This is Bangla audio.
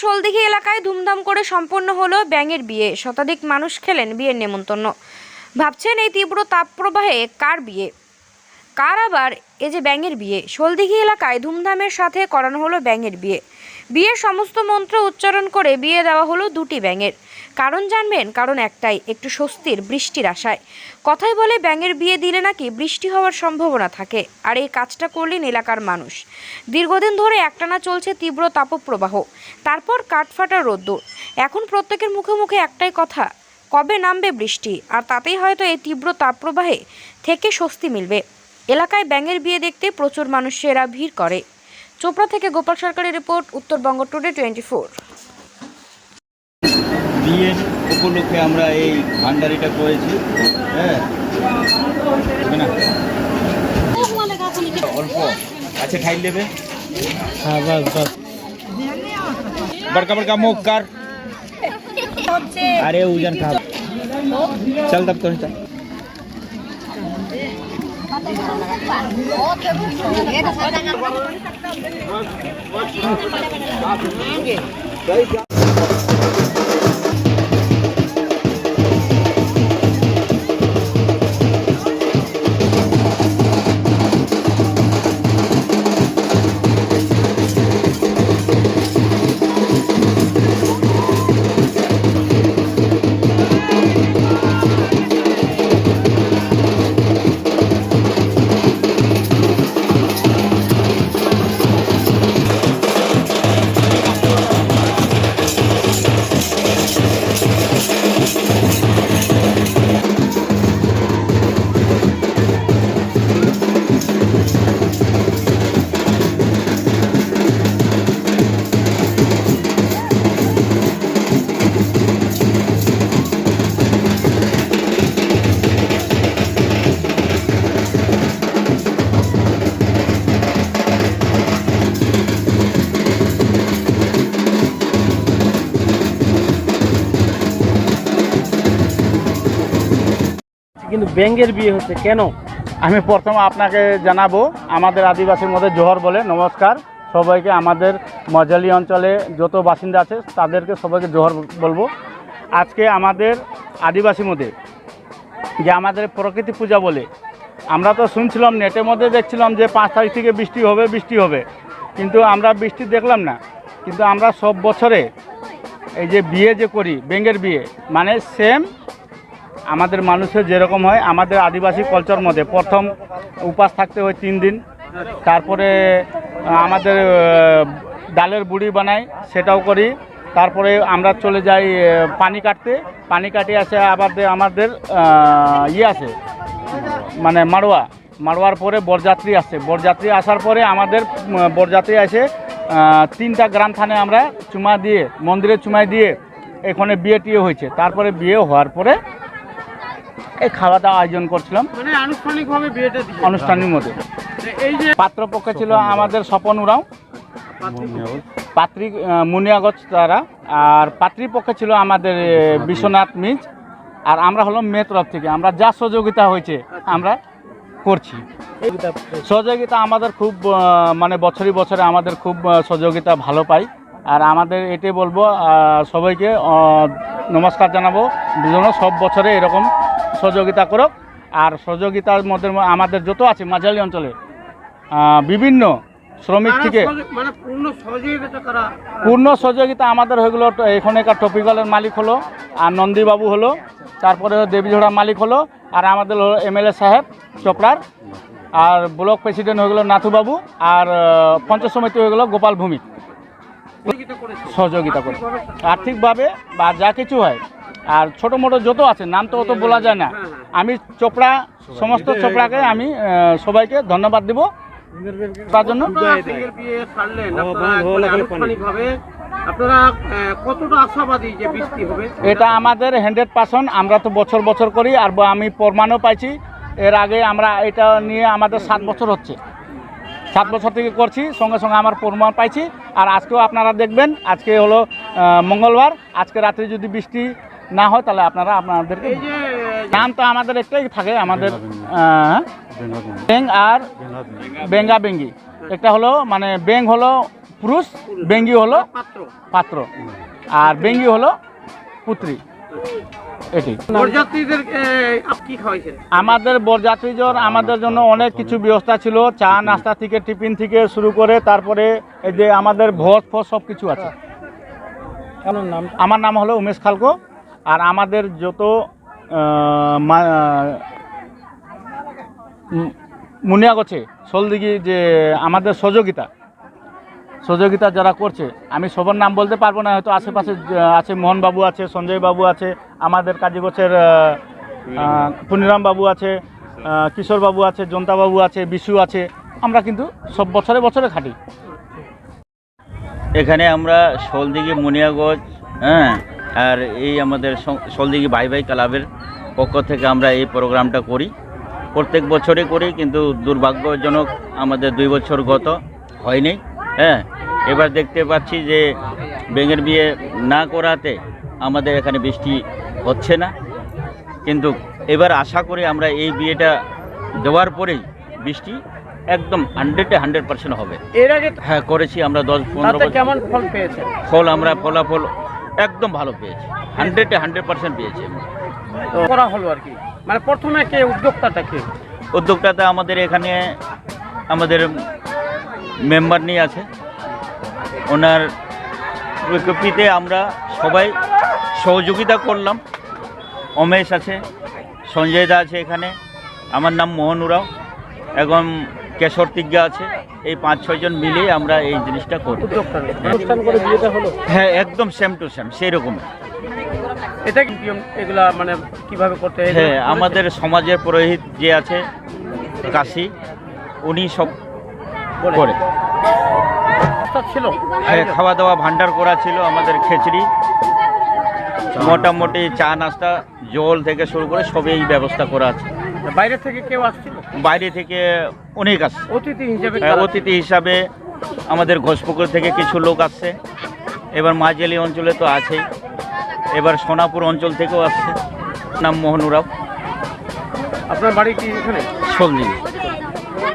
সোলদিঘি এলাকায় ধুমধাম করে সম্পন্ন হলো ব্যাঙের বিয়ে। শতাধিক মানুষ খেলেন বিয়ের নেমন্তন্ন। ভাবছেন এই তীব্র তাপপ্রবাহে কার বিয়ে? কার আবার এ যে ব্যাঙের বিয়ে? সোলদিঘি এলাকায় ধুমধামের সাথে করানো হলো ব্যাঙের বিয়ে। বিয়ের সমস্ত মন্ত্র উচ্চারণ করে বিয়ে দেওয়া হলো দুটি ব্যাঙের। কারণ জানবেন, কারণ একটাই, একটু স্বস্তির, বৃষ্টির আশায়। কথাই বলে ব্যাঙের বিয়ে দিলে নাকি বৃষ্টি হওয়ার সম্ভাবনা থাকে, আর এই কাজটা করলেন এলাকার মানুষ। দীর্ঘদিন ধরে একটানা চলছে তীব্র তাপপ্রবাহ, তারপর কাঠফাটা রোদ্দুর। এখন প্রত্যেকের মুখে মুখে একটাই কথা, কবে নামবে বৃষ্টি? আর তাতেই হয়তো এই তীব্র তাপপ্রবাহে থেকে স্বস্তি মিলবে। এলাকায় ব্যাঙের বিয়ে দেখতে প্রচুর মানুষেরা ভিড় করে। চোপড়া থেকে গোপাল সরকারের report, Uttarbanga today twenty four. বিয়ের উপলক্ষে আমরা এই ভান্ডারিটা করেছি হ্যাঁ হবে না অল্প আচ্ছা খাই নেবে हाँ बस बस बड़का बड़का मुख कर अरे उजन खा चल तब तो चल কিন্তু ব্যাঙ্গের বিয়ে হচ্ছে, কেন? আমি প্রথম আপনাকে জানাব, আমাদের আদিবাসীর মধ্যে জোহর বলে, নমস্কার। সবাইকে আমাদের মজালি অঞ্চলে যত বাসিন্দা আছে, তাদেরকে সবাইকে জোহর বলব। আজকে আমাদের আদিবাসীর মধ্যে যে আমাদের প্রকৃতি পূজা বলে, আমরা তো শুনছিলাম, নেটের মধ্যে দেখছিলাম যে পাঁচ তারিখ থেকে বৃষ্টি হবে বৃষ্টি হবে। কিন্তু আমরা বৃষ্টি দেখলাম না। কিন্তু আমরা সব বছরে এই যে বিয়ে যে করি, ব্যাঙ্গের বিয়ে মানে সেম আমাদের মানুষের যেরকম হয়, আমাদের আদিবাসী কালচার মধ্যে প্রথম উপাস থাকতে হয় তিন দিন। তারপরে আমাদের ডালের বুড়ি বানাই, সেটাও করি। তারপরে আমরা চলে যাই পানি কাটতে। পানি কাটে আসে আবার আমাদের ইয়ে আছে মানে মাড়োয়া। মাড়োয়ার পরে বরযাত্রী আসছে বরযাত্রী আসার পরে আমাদের বরযাত্রী আসে তিনটা গ্রাম থানে আমরা চুমা দিয়ে, মন্দিরে চুমাই দিয়ে এখানে বিয়ে টিয়ে হয়েছে। তারপরে বিয়ে হওয়ার পরে এই খাওয়া দাওয়া আয়োজন করছিলাম। মানে আনুষ্ঠানিকভাবে বিয়েটা দিয়ে অনুষ্ঠানের মধ্যে। এই যে পাত্রপক্ষে ছিল আমাদের স্বপন উরাও পাত্রী মুনিয়াগজ তারা। আর পাত্রীপক্ষে ছিল আমাদের বিশ্বনাথ মিজ। আর আমরা হলো মেয়ে তরফ থেকে। আমরা যা সহযোগিতা হয়েছে আমরা করছি। সহযোগিতা আমাদের খুব মানে বছরই বছরে আমাদের খুব সহযোগিতা ভালো পাই। আর আমাদের এটাই বলব সবাইকে নমস্কার জানাব। যেন সব বছরে এরকম সহযোগিতা করুক। আর সহযোগিতার মধ্যে আমাদের যত আছে মাঝালি অঞ্চলে বিভিন্ন শ্রমিক থেকে মানে পূর্ণ সহযোগিতা আমাদের হয়ে গেলো এখানকার টপিক্যালের মালিক হলো আর নন্দীবাবু হলো তারপরে দেবীঝোড়া মালিক হলো আর আমাদের হলো এমএলএ সাহেব চোপড়ার আর ব্লক প্রেসিডেন্ট হয়ে গেলো নাথুবাবু আর পঞ্চায়েত সমিতি হয়ে গেলো গোপাল ভূমিক। করেছে। সহযোগিতা করে আর্থিকভাবে বা যা কিছু হয় আর ছোটো মোটো যত আছে নাম তো অত বলা যায় না। আমি চোপড়া সমস্ত চোপড়াকে আমি সবাইকে ধন্যবাদ দিব। তার জন্য? এটা আমাদের হান্ড্রেড পার্সেন্ট আমরা তো বছর বছর করি আর আমি প্রমাণও পাইছি। এর আগে আমরা এটা নিয়ে আমাদের সাত বছর হচ্ছে। সাত বছর থেকে করছি সঙ্গে সঙ্গে আমার প্রমাণ পাইছি। আর আজকেও আপনারা দেখবেন আজকে হলো মঙ্গলবার আজকে রাত্রে যদি বৃষ্টি না হয় তাহলে আপনারা আপনাদেরকে এই নাম তো আমাদের একটাই থাকে আমাদের ব্যাং আর বেঙ্গা বেঙ্গি একটা হলো মানে ব্যাং হলো পুরুষ বেঙ্গি হলো পাত্র। পাত্র। আর বেঙ্গি হলো পুত্রী। এটি। আমাদের বরযাত্রীজন আমাদের জন্য অনেক কিছু ব্যবস্থা ছিল। চা নাস্তা থেকে টিফিন থেকে শুরু করে তারপরে এই যে আমাদের ভোজ ফোজ সব কিছু আছে আমার নাম হলো উমেশ খালকো। আর আমাদের যত মুনিয়াগছে সোলদিঘি যে আমাদের সহযোগিতা সহযোগিতা যারা করছে, আমি সবার নাম বলতে পারব না, হয়তো আশেপাশে আছে মোহনবাবু আছে সঞ্জয় বাবু আছে, আমাদের কাজীগোছের পুনিরাম বাবু আছে কিশোর বাবু আছে জন্তা বাবু আছে বিশু আছে, আমরা কিন্তু সব বছরে বছরে খাটি। এখানে আমরা শোলদিঘি মুনিয়াগঞ্জ হ্যাঁ আর এই আমাদের স- শোলদিঘি ভাই ভাই ক্লাবের পক্ষ থেকে আমরা এই প্রোগ্রামটা করি। প্রত্যেক বছরে করি কিন্তু দুর্ভাগ্যজনক আমাদের দুই বছর গত হয়নি। হ্যাঁ এবার দেখতে পাচ্ছি যে বেঙের বিয়ে না করাতে আমাদের এখানে বৃষ্টি হচ্ছে না। কিন্তু এবার আশা করি আমরা এই বিয়েটা দেওয়ার পরেই বৃষ্টি একদম হান্ড্রেডে হান্ড্রেড পার্সেন্ট হবে। এর আগে হ্যাঁ করেছি আমরা দশ পনেরো কেমন ফল পেয়েছেন? ফল আমরা ফলাফল একদম ভালো পেয়েছি। হান্ড্রেডে হান্ড্রেড পার্সেন্ট পেয়েছি। করা হলো আর কি। মানে প্রথমে কে উদ্যোক্তাটা কে? উদ্যোক্তাতে আমাদের এখানে আমাদের মেম্বার নিয়ে আছে। ওনার বিজ্ঞপ্তিতে আমরা সবাই সহযোগিতা করলাম। অমেশ আছে সঞ্জয় দা আছে এখানে। আমার নাম মোহন উরাও। এবং কেশর তিজ্ঞা আছে। এই পাঁচ ছয়জন মিলে আমরা এই জিনিসটা করি হ্যাঁ একদম সেম টু সেম সেই রকমই এটা এগুলা মানে কীভাবে করতে হ্যাঁ? আমাদের সমাজের পুরোহিত যে আছে কাশি উনি সব করে। ছিল? হ্যাঁ খাওয়া দাওয়া ভান্ডার করা ছিল আমাদের খিচড়ি। মোটামুটি চা নাস্তা জল থেকে শুরু করে সবই ব্যবস্থা করা আছে। বাইরে থেকে কেউ আসছিল? বাইরে থেকে অনেক আসছে অতিথি হিসেবে হ্যাঁ, অতিথি হিসাবে আমাদের ঘোষপুকুর থেকে কিছু লোক আসছে। এবার মাঝেলি অঞ্চলে তো আছেই। এবার সোনাপুর অঞ্চল থেকেও আসছে। নাম মোহনুরাও আপনার বাড়ি কি এখানে? সবজি।